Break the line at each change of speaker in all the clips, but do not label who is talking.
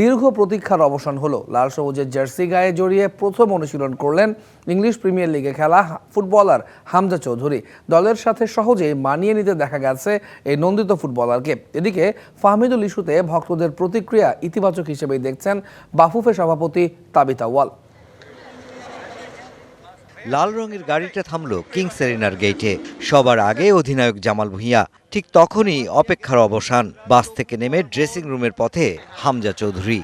দীর্ঘ প্রতীক্ষার অবসান হলো। লাল সবুজের জার্সি গায়ে জড়িয়ে প্রথম অনুশীলন করলেন ইংলিশ প্রিমিয়ার লিগে খেলা ফুটবলার হামজা চৌধুরী। দলের সাথে সহজেই মানিয়ে নিতে দেখা গেছে এই নন্দিত ফুটবলারকে। এদিকে ফাহমিদুল ইস্যুতে ভক্তদের প্রতিক্রিয়া ইতিবাচক হিসেবেই দেখছেন বাফুফে সভাপতি তাবিতা ওয়াল
লাল রঙের গাড়িটা থামলো কিংস এরিনার গেইটে। সবার আগে অধিনায়ক জামাল ভুঁইয়া ঠিক তখনই অপেক্ষার অবসান। বাস থেকে নেমে ড্রেসিং রুমের পথে হামজা চৌধুরী।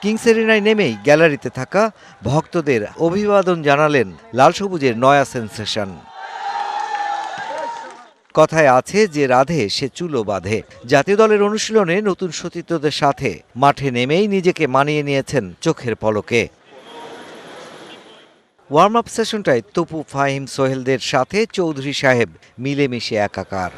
কিংস এরিনায় নেমেই গ্যালারিতে থাকা ভক্তদের অভিবাদন জানালেন লাল সবুজের নয়া সেন্সেশন। কথায় আছে যে রাধে, সে চুলো বাঁধে। জাতীয় দলের অনুশীলনে নতুন সতীর্থদের সাথে মাঠে নেমেই নিজেকে মানিয়ে নিয়েছেন চোখের পলকে। ওয়ার্ম আপ সেশনটায় তপু ফাহিম সোহেলদের সাথে চৌধুরী সাহেব মিলেমিশে একাকার।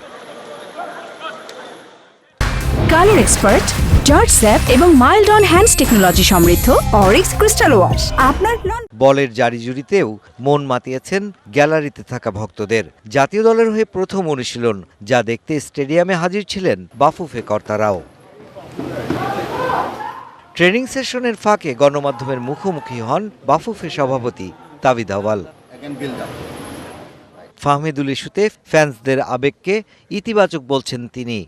কালার এক্সপার্ট জর্জ স্যাপ এবং মাইল্ড অন হ্যান্ডস টেকনোলজি সমৃদ্ধ অরিক্স ক্রিস্টাল ওয়াশ আপনার
বলের জারিজুরিতেও মন মাতিয়েছেন গ্যালারিতে থাকা ভক্তদের। জাতীয় দলের হয়ে প্রথম অনুশীলন যা দেখতে স্টেডিয়ামে হাজির ছিলেন বাফুফে কর্তারাও। ট্রেনিং সেশনের ফাঁকে গণমাধ্যমের মুখোমুখি হন বাফুফে সভাপতি তাবিদ আওয়াল। ফাহমিদুল ইস্যুতে ফ্যান্সদের আবেগকে ইতিবাচক বলছেন তিনি।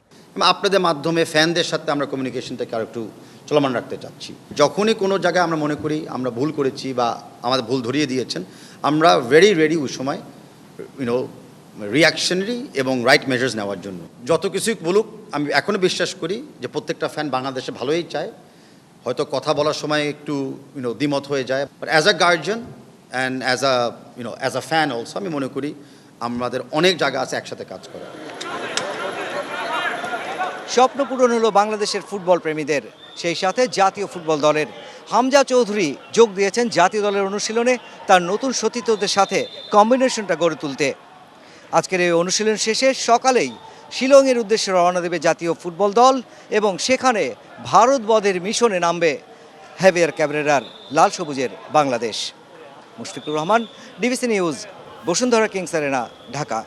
আপনাদের মাধ্যমে ফ্যানদের সাথে আমরা কমিউনিকেশনটাকে আর একটু চলমান রাখতে চাচ্ছি। যখনই কোনো জায়গায় আমরা মনে করি আমরা ভুল করেছি বা আমাদের ভুল ধরিয়ে দিয়েছেন, আমরা ভেরি রেডি ওই সময় ইউনো রিয়াকশনারি এবং রাইট মেজার্স নেওয়ার জন্য। যত কিছুই বলুক, আমি এখনও বিশ্বাস করি যে প্রত্যেকটা ফ্যান বাংলাদেশে ভালোই চায়। হয়তো কথা বলার সময় একটু ইউনো দ্বিমত হয়ে যায়। But as a guardian and as a you know as a fan also আমি মনে করি আমাদের অনেক জায়গা আছে একসাথে কাজ করার
স্বপ্ন পূরণ হলো বাংলাদেশের ফুটবল প্রেমীদের। সেই সাথে জাতীয় ফুটবল দলের। হামজা চৌধুরী যোগ দিয়েছেন জাতীয় দলের অনুশীলনে তার নতুন সতীর্থদের সাথে কম্বিনেশনটা গড়ে তুলতে। আজকের এই অনুশীলন শেষে সকালেই শিলংয়ের উদ্দেশ্যে রওনা দেবে জাতীয় ফুটবল দল এবং সেখানে ভারত বদের মিশনে নামবে হ্যাভিয়ার ক্যাবরেরার লাল সবুজের Bangladesh. Mushfiqur Rahman DBC news Bashundhara Kings arena Dhaka.